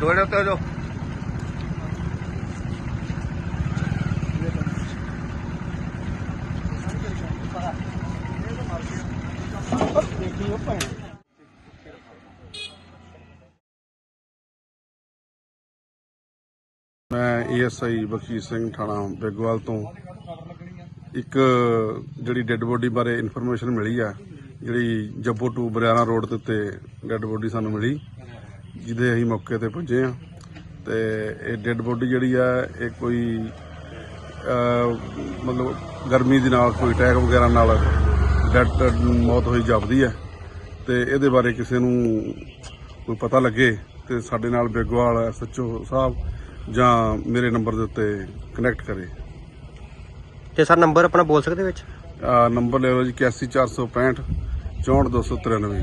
ਦੋੜੇ ਉੱਤੇ ਜੋ ਮੈਂ ਏਐਸਆਈ ਬਖਸ਼ੀਸ਼ ਸਿੰਘ ਥਾਣਾ ਬੇਗਵਾਲ ਤੋਂ ਇੱਕ ਜਿਹੜੀ ਡੈੱਡ ਬੋਡੀ ਬਾਰੇ ਇਨਫੋਰਮੇਸ਼ਨ ਮਿਲੀ ਆ, ਜਿਹੜੀ ਜੱਬੋ ਟੂ ਬਰਿਆਣਾ ਰੋਡ ਦੇ ਉੱਤੇ ਡੈੱਡ ਬੋਡੀ ਸਾਨੂੰ ਮਿਲੀ, ਜਿਹਦੇ ਅਸੀਂ ਮੌਕੇ ਤੇ ਪਹੁੰਚੇ ਆ ਤੇ ਇਹ ਡੈੱਡ ਬੋਡੀ ਜਿਹੜੀ ਆ, ਇਹ ਕੋਈ ਮਤਲਬ ਗਰਮੀ ਦੇ ਨਾਲ ਕੋਈ ਅਟੈਕ ਵਗੈਰਾ ਨਾਲ ਡੈਡ ਮੌਤ ਹੋਈ ਜਾਪਦੀ ਹੈ ਤੇ ਇਹਦੇ ਬਾਰੇ ਕਿਸੇ ਨੂੰ ਕੋਈ ਪਤਾ ਲੱਗੇ ਤੇ ਸਾਡੇ ਨਾਲ ਬੇਗਵਾਲ ਐਸਐਚਓ ਸਾਹਿਬ ਜਾਂ ਮੇਰੇ ਨੰਬਰ ਦੇ ਉੱਤੇ ਕਨੈਕਟ ਕਰੇ। ਤੇ ਸਰ ਨੰਬਰ ਆਪਣਾ ਬੋਲ ਸਕਦੇ ਵਿੱਚ? ਆ ਨੰਬਰ ਲੈ ਲਓ ਜੀ 81465 64293